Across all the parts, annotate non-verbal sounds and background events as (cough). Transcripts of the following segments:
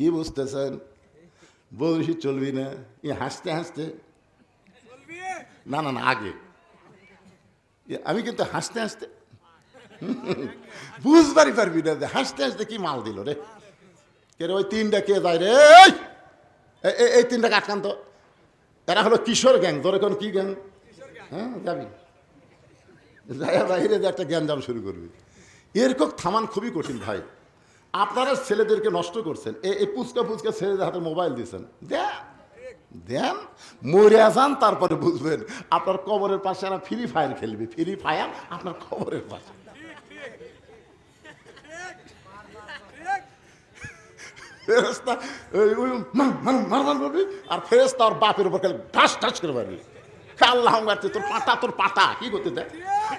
কি বুঝতেছেন? বলছি, চলবি না। ই হাসতে হাসতে? না না না, আগে। আমি কিন্তু হাসতে হাসতে? বুঝবারই পারবি না হাসতে হাসতে কি মাল দিল রে? কে রে, ওই তিনটা কে যায় রে? এই! তিনটা আটকান তো। এরা হলো কিশোর গ্যাং, তোর এখন কি গ্যাং? হ্যাঁ যাবি। যাই বাইরে একটা জ্ঞান জাম শুরু করবি। এরকম থামান খুবই কঠিন ভাই। আপনারা ছেলেদেরকে নষ্ট করছেন। এই পুচকা পুচকা ছেলেদের হাতে মোবাইল দিয়েছেন। দেন। দেন। মরে যান, তারপরে বুঝবেন। আপনার কবরের পাশে এরা ফ্রি ফায়ার খেলবে। ফ্রি ফায়ার আপনার কবরের পাশে। ফেরেস্তা ওই- ওই মার মার মার মার আর ফেরেস্তা ওর বাপের উপর খেলে ঠাস ঠাস করে মারবি। আল্লাহ মারছে তোর পাটা তোর পাটা। কি করতে দেয়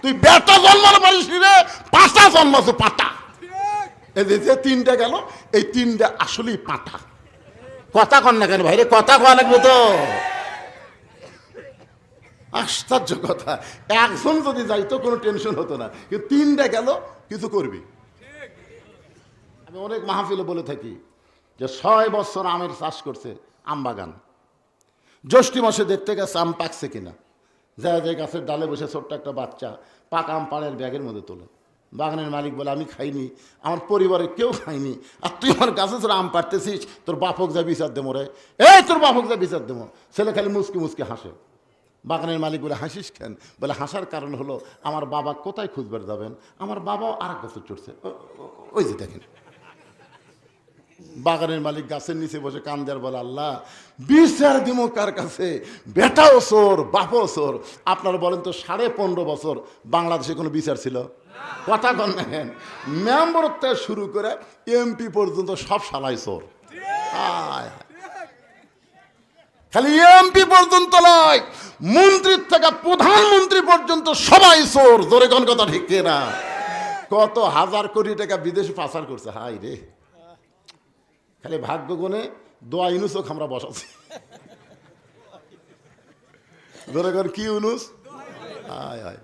তুই বেটা জন্মানো পারিস রে? পাটা জন্মাছো পাটা এই যে যে তিনটা গেল এই তিনটা আসলেই পাটা কথা কন না কেন ভাই রে কথা কয়া লাগবে তো। আশ্চর্য কথা। একজন যদি যাইতো কোনো টেনশন হতো না। কিন্তু তিনটা গেল কিছু করবি? আমি অনেক মাহফিলে বলে থাকি যে ছয় বছর আমের চাষ করছে আম বাগান। জ্যৈষ্ঠী মাসে দেখতে গেছে আম পাকছে কিনা। যা যায় গাছের ডালে বসে ছোট্ট একটা বাচ্চা পাকা আম পাড়ের ব্যাগের মধ্যে তোলে। বাগানের মালিক বলে, আমি খাইনি, আমার পরিবারে কেউ খাইনি। আর তুই আমার গাছে ছোট আম পারতেছিস তোর বাপক যা বিচার দেবো রে। এই তোর বাপক যা বিচার দেবো। ছেলে খালি মুসকি মুসকি হাসে। বাগানের মালিক বলে, হাসিস কেন? বলে, হাসার কারণ হলো, আমার বাবা কোথায় খুঁজবার যাবেন? আমার বাবাও আর এক গাছে চড়ছে ওই যে দেখেন। বাগানের মালিক গাছের নিচে বসে কান দেওয়ার বলে, আল্লাহ, বিচার দিমো কার কাছে? বেটাও সোর বাপও সোর আপনারা বলেন তো সাড়ে পনেরো বছর বাংলাদেশে কোনো বিচার ছিল? কথা কন মেম্বর শুরু করে এমপি পর্যন্ত সব সালাই আয় খালি এমপি পর্যন্ত নয়, মন্ত্রীর থেকে প্রধানমন্ত্রী পর্যন্ত সবাই সোর জোরে কোন কথা ঠিক না কত হাজার কোটি টাকা বিদেশে পাচার করছে হাই রে। খালি ভাগ্য গুণে দোয়া ইনুসও আমরা বসাচ্ছি। ধরে কর, কি আয়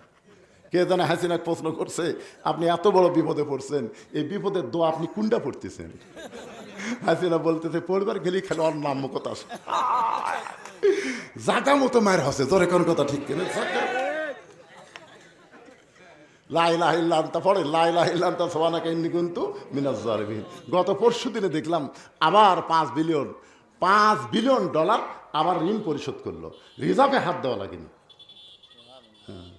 কে জানে হাসিনা প্রশ্ন করছে, আপনি এত বড় বিপদে পড়ছেন, এই বিপদের দোয়া আপনি কুন্ডা পড়তেছেন? হাসিনা বলতেছে পড়বার গেলেই খালি নাম কথা জাগা মতো মায়ের হসে তোর কোন কথা ঠিক কেন? লাই লাহিল্লান্তা পড়ে, লাই লাহিল্লান্তা সবানাকে ইন্নি কিন্তু মিনাজ গত পরশু দিনে দেখলাম আবার পাঁচ বিলিয়ন পাঁচ বিলিয়ন ডলার আবার ঋণ পরিশোধ করল। রিজার্ভে হাত দেওয়া লাগেনি। হ্যাঁ।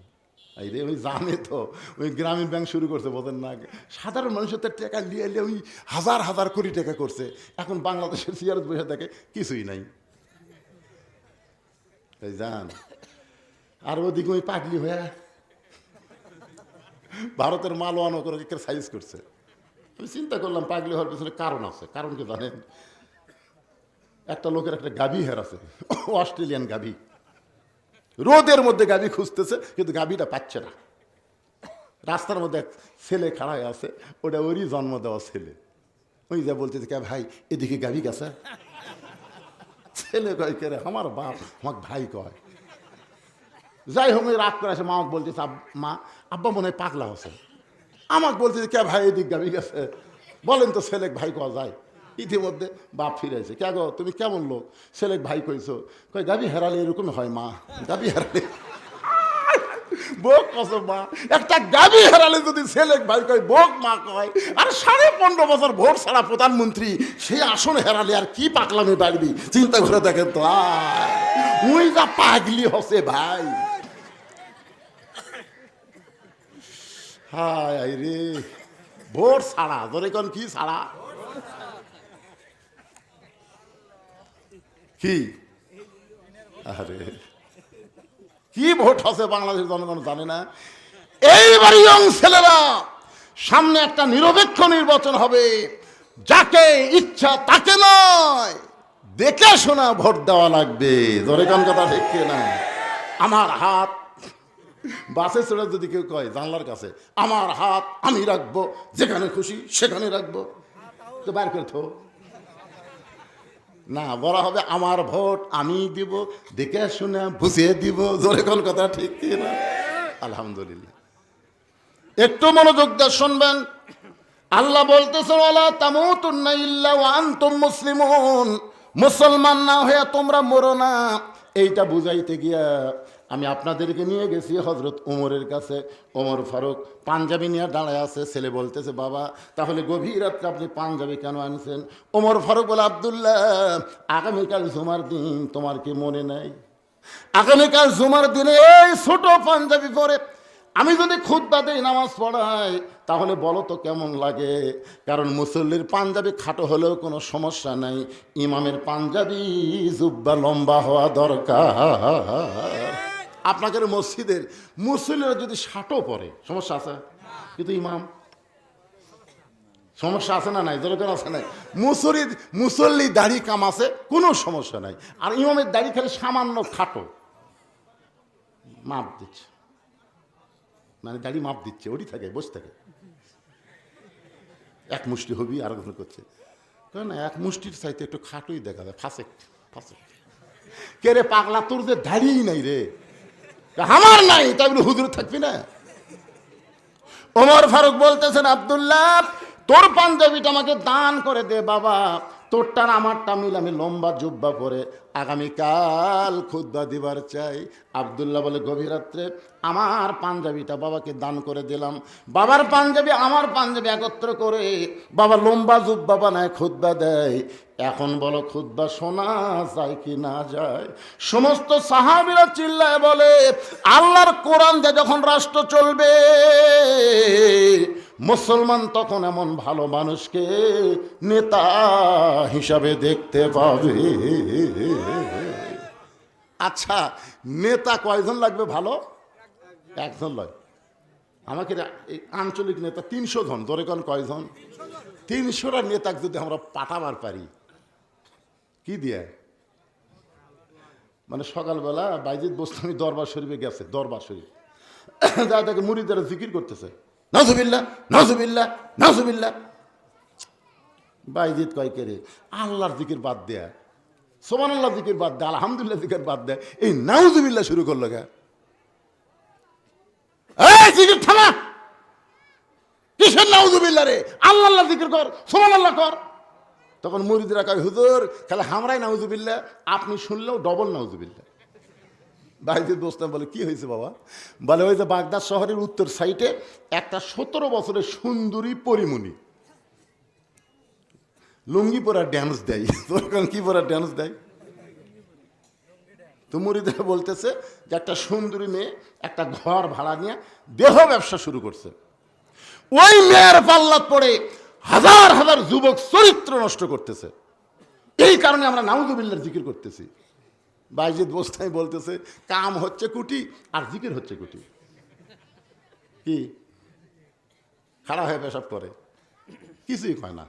এই রে ওই জানে তো, ওই গ্রামীণ ব্যাংক শুরু করছে বোঝেন না সাধারণ মানুষের তো টাকা নিয়ে এলে ওই হাজার হাজার কোটি টাকা করছে। এখন বাংলাদেশের সিয়ারত বসে দেখে কিছুই নাই। এই যান আর ওদিকে ওই পাগলি হয়ে ভারতের মাল ওয়ানো করে একের সাইজ করছে। আমি চিন্তা করলাম, পাগলি হওয়ার পিছনে কারণ আছে। কারণ কি জানেন? একটা লোকের একটা গাভী হেরাছে অস্ট্রেলিয়ান গাভী। রোদের মধ্যে গাভী খুঁজতেছে, কিন্তু গাভীটা পাচ্ছে না। রাস্তার মধ্যে এক ছেলে খাড়ায় আছে, ওটা ওরই জন্ম দেওয়া ছেলে। ওই যা বলতেছে কে ভাই, এদিকে গাভী গেছে? ছেলে কয়, কে আমার বাপ, আমাকে ভাই কয়। যাই হোক রাগ করে আসে মা বলতেছে মা আব্বা মনে হয় পাগলা হচ্ছে আমাকে বলছে যে, কে ভাই এদিক গাবি গেছে? বলেন তো, ছেলেক ভাই কওয়া যায়। ইতিমধ্যে বাপ ফিরে আছে কে গো, তুমি কেমন লোক? ছেলেক ভাই কইছো। কই গাবি হেরালে এরকম হয়, মা। গাবি হেরালে বোক কস মা। একটা গাবি হেরালে যদি ছেলেক ভাই কয়, বোক মা কয়। আর, সাড়ে পনেরো বছর ভোট ছাড়া প্রধানমন্ত্রী, সেই আসন হেরালে আর কি পাকলামে বাড়বি? চিন্তা করে দেখেন তো উই যা পাগলি হসে ভাই। হায় রে। ভোট ছাড়া ধরে কোন কি ছাড়া কি? আরে, কি ভোট আছে বাংলাদেশের জনগণ জানে না? এইবার ইয়ং ছেলেরা সামনে একটা নিরপেক্ষ নির্বাচন হবে। যাকে ইচ্ছা তাকে নয়, দেখে শোনা ভোট দেওয়া লাগবে। ধরে কোন কথা ঠিক না আমার হাত বাসে চড়ে যদি কেউ কয়, জানলার কাছে, আমার হাত আমি রাখব, যেখানে খুশি সেখানে রাখব। তো বাইর করে থো। না, বলা হবে আমার ভোট আমি দিব, দেখে শুনে বুঝিয়ে দিব, জোরে কোন কথা ঠিক কি না? আলহামদুলিল্লাহ। একটু মনোযোগ দিয়ে শুনবেন। আল্লাহ বলতেছে ওলা তামুতুন্না ইল্লা ওয়া আনতুম মুসলিমুন। মুসলমান না হয়ে তোমরা মরো না। এইটা বুঝাইতে গিয়া আমি আপনাদেরকে নিয়ে গেছি হজরত উমরের কাছে। ওমর ফারুক পাঞ্জাবি নিয়ে দাঁড়ায় আছে। ছেলে বলতেছে, বাবা, তাহলে গভীর রাত্রে আপনি পাঞ্জাবি কেন আনছেন? ওমর ফারুক বলে, আবদুল্লাহ, আগামীকাল জুমার দিন তোমার কি মনে নাই? আগামীকাল জুমার দিনে এই ছোট পাঞ্জাবি পরে আমি যদি খুদ্া দেই, নামাজ পড়াই, তাহলে বলো তো কেমন লাগে? কারণ মুসল্লির পাঞ্জাবি খাটো হলেও কোনো সমস্যা নাই। ইমামের পাঞ্জাবি জুব্বা লম্বা হওয়া দরকার। আপনাদের মসজিদের মুসল্লিরা যদি ষাটও পড়ে সমস্যা আছে? কিন্তু ইমাম, সমস্যা আছে না নাই? দরকার আছে নাই? মুসল্লি মুসল্লি দাড়ি কাম আছে, কোনো সমস্যা নাই। আর ইমামের দাড়ি খালি সামান্য খাটো। মাপ দিচ্ছে। মানে দাড়ি মাপ দিচ্ছে ওটি থাকে, বসে থাকে। এক মুষ্টি হবি আর একজন করছে। না এক মুষ্টির চাইতে একটু খাটোই দেখা যায় ফাঁসে ফাঁসে কে রে পাগলা, তোর যে দাড়িই নাই রে। আমার নাই তাই বলে হুজুর থাকবি না। ওমর ফারুক বলতেছেন, আবদুল্লাহ, তোর পাঞ্জাবিটা আমাকে দান করে দে, বাবা। তোরটার আমারটা মিল আমি লম্বা জুব্বা পরে আগামীকাল খুদ্া দিবার চাই। আবদুল্লাহ বলে, গভীর রাত্রে আমার পাঞ্জাবিটা বাবাকে দান করে দিলাম। বাবার পাঞ্জাবি আমার পাঞ্জাবি একত্র করে বাবা লম্বা জুব্বা বানায় খুদ্া দেয়। এখন বলো, খুদ্া শোনা যায় কি না যায়? সমস্ত সাহাবিরা চিল্লায় বলে, আল্লাহর কোরআন যে যখন রাষ্ট্র চলবে মুসলমান তখন এমন ভালো মানুষকে নেতা হিসাবে দেখতে পাবে। আচ্ছা নেতা কয়জন লাগবে ভালো? একজন লয়। আমাকে আঞ্চলিক নেতা তিনশো জন, ধরে কোন কয়জন? তিনশোটা নেতাকে যদি আমরা পাঠাবার পারি, কি দিয়ে? মানে সকালবেলা বাইজিৎ বোস্তানি দরবার শরীফে গেছে, দরবার শরীফ। (coughs) যা তাকে মুড়িদারা জিকির করতেছে। নাজুবিল্লা নাজুবিল্লা নাজুবিল্লা বাইজিৎ কয়, কে রে? আল্লাহর জিকির বাদ দেয়া সোমান আল্লাহ জিকির বাদ দেয় আলহামদুলিল্লাহ জিকির বাদ দেয় এই নাউজুবিল্লা শুরু করল গা জিকির থামা। কিসের নাউজুবিল্লা রে? আল্লাহ আল্লাহ জিকির কর সোমান আল্লাহ কর। তখন মুরিদরা কয়, হুজুর খালি হামরাই নাউজুবিল্লা আপনি শুনলেও ডবল নাউজুবিল্লা বাইরে দোস্তাম বলে, কি হয়েছে বাবা? বলে, ওই যে বাগদাদ শহরের উত্তর সাইডে একটা সতেরো বছরের সুন্দরী পরিমণি। লুঙ্গি পরা ড্যান্স দেয়। (laughs) তোর কি পরা ড্যান্স দেয়? তো মুরিদরা বলতেছে যে, একটা সুন্দরী মেয়ে একটা ঘর ভাড়া নিয়ে দেহ ব্যবসা শুরু করছে। ওই মেয়ের পাল্লাত পড়ে হাজার হাজার যুবক চরিত্র নষ্ট করতেছে। এই কারণে আমরা নাউজুবিল্লার জিকির করতেছি। বাইজিদ বস্তায় বলতেছে, কাম হচ্ছে কুটি আর জিকির হচ্ছে কুটি। কি? খাড়া হয়ে পেশাব করে। কিছুই কয় না।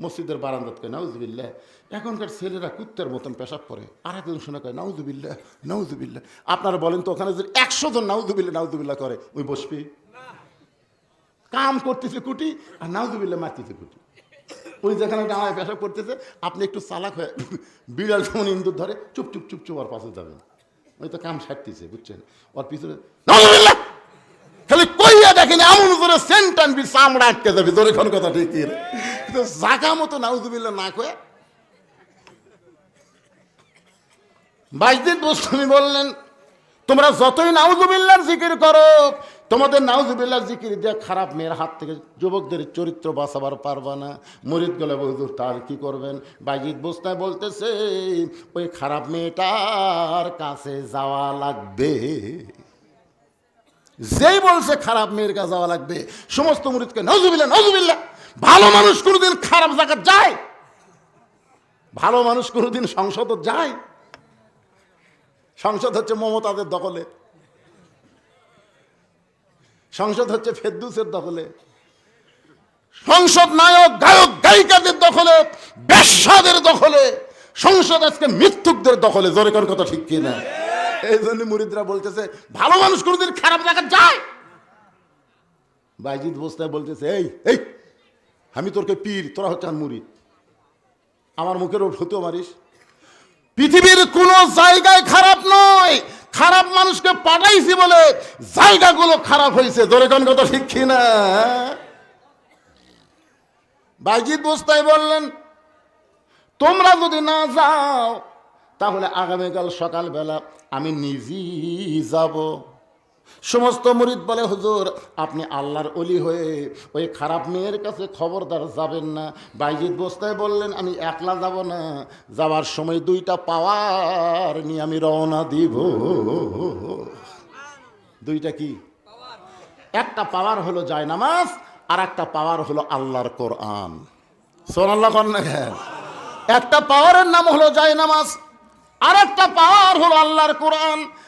মসজিদের বারান্দাত কয়, নাউজুবিল্লাহ। এখনকার ছেলেরা কুত্তের মতন পেশাব করে। আর একজন শুনে কয়, নাউজুবিল্লাহ নাউজুবিল্লাহ। আপনারা বলেন তো ওখানে যদি একশো জন নাউজুবিল্লাহ নাউজুবিল্লাহ করে, ওই বসবি? কাম করতেছে কুটি আর নাউজুবিল্লাহ মারতেছে কুটি। ওই যেখানে ডাঙায় পেশাব করতেছে, আপনি একটু চালাক হয়ে বিড়াল যেমন ইন্দুর ধরে, চুপ চুপ চুপ চুপ ওর পাশে যাবেন। ওই তো কাম সারতেছে, বুঝছেন? ওর পিছনে খালি কইয়া এমন করে চামড়া আটকে তোর এখন কথা ঠিক জাগা মতো নাউজুবিল্লাহ না কয়ে বললেন, তোমরা যতই নাউজুবিল্লার জিকির করো তোমাদের নাউজুবিল্লার জিকির দিয়ে খারাপ মেয়ের হাত থেকে যুবকদের চরিত্র বাঁচাবার পারবা না। মরিদ গেলে বহুদূর তার কি করবেন? বাইজিৎ বোস্তায় বলতেছে, ওই খারাপ মেয়েটার কাছে যাওয়া লাগবে। যেই বলছে, খারাপ মেয়ের কাছে যাওয়া লাগবে। সমস্ত মুরিদকে নজুবিল্লা নজুবিল্লা ভালো মানুষ কোনোদিন খারাপ জায়গা যায়? ভালো মানুষ কোনোদিন সংসদ যায়? সংসদ হচ্ছে মমতাদের দখলে। সংসদ হচ্ছে ফেদ্দুসের দখলে। সংসদ নায়ক, গায়ক, গায়িকাদের দখলে, ব্যবসাদের দখলে, সংসদ আজকে মৃত্যুকদের দখলে, জোরে কোন কথা ঠিক কিনা? এই জন্য মুরিদরা বলতেছে, ভালো মানুষ কোনোদিন খারাপ জায়গা যায়। বাইজিৎ বস্তায় বলতেছে, এই এই, আমি তোরকে পীর, তোরা হচ্ছে আর মুরিদ। আমার মুখের ওর হতেও মারিস। পৃথিবীর কোন জায়গায় খারাপ নয়। খারাপ মানুষকে পাঠাইছি বলে জায়গাগুলো খারাপ হয়েছে দরে কোন কথা ঠিক না বাইজি বোস্তাই বললেন, তোমরা যদি না যাও, তাহলে আগামীকাল সকালবেলা আমি নিজেই যাব। সমস্ত মুরিদ বলে, হুজুর, আপনি আল্লাহর অলি হয়ে ওই খারাপ মেয়ের কাছে খবরদার যাবেন না। বাইজিৎ বস্তায় বললেন, আমি একলা যাব না। যাওয়ার সময় দুইটা পাওয়ার নিয়ে আমি রওনা দিব। দুইটা কি? একটা পাওয়ার হলো জায়নামাজ আর একটা পাওয়ার হলো আল্লাহর কোরআন। সোনাল্লাহ কন্যা একটা পাওয়ারের নাম হলো জায়নামাজ আর একটা পাওয়ার হলো আল্লাহর কোরআন।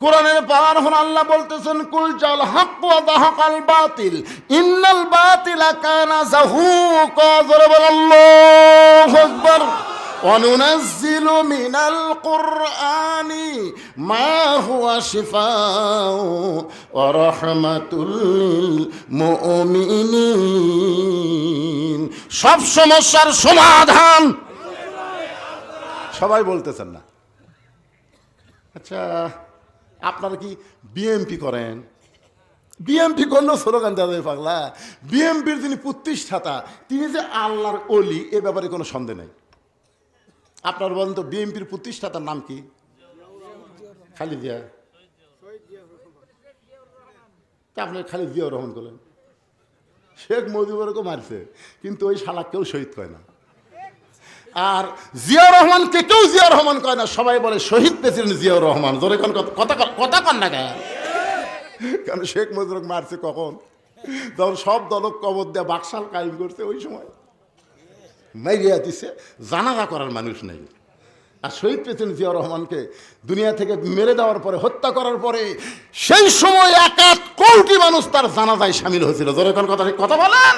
কোরআনের পাওয়ার হলো আল্লাহ বলতেছেন কুল জাল হক ওয়া যাহাকাল বাতিল ইন্নাল বাতিলা কানা যাহুকা জোরে বল আল্লাহু আকবার وننزل من القرآن ما هو شفاء ورحمة للمؤمنين সব সমস্যার সমাধান সবাই বলতেছেন না আচ্ছা আপনারা কি বিএমপি করেন? বিএমপি করলেও স্লোগান দেওয়া পাগলা। বিএমপির যিনি প্রতিষ্ঠাতা, তিনি যে আল্লাহর অলি এ ব্যাপারে কোনো সন্দেহ নেই। আপনার বলেন তো বিএমপির প্রতিষ্ঠাতার নাম কি? খালি জিয়া। তা আপনি খালি জিয়াউর রহমান করলেন শেখ মুজিবুরকে মারছে, কিন্তু ওই শালা কেউ শহীদ করে না। আর জিয়া রহমানকে কেউ জিয়া রহমান কয় না? সবাই বলে শহীদ প্রেসিডেন্ট জিয়াউর রহমান। জোরে কোন কথা কথা কন না কেন? কারণ শেখ মুজিবুর মারছে কখন? যখন সব দলক কবর দেয়া বাকশাল কায়েম করছে ওই সময়। মাইরিয়া দিছে, জানাজা করার মানুষ নেই। আর শহীদ প্রেসিডেন্ট জিয়াউর রহমানকে দুনিয়া থেকে মেরে দেওয়ার পরে, হত্যা করার পরে, সেই সময় এক কোটি মানুষ তার জানাজায় সামিল হয়েছিল। জোরে কোন কথা কথা বলেন?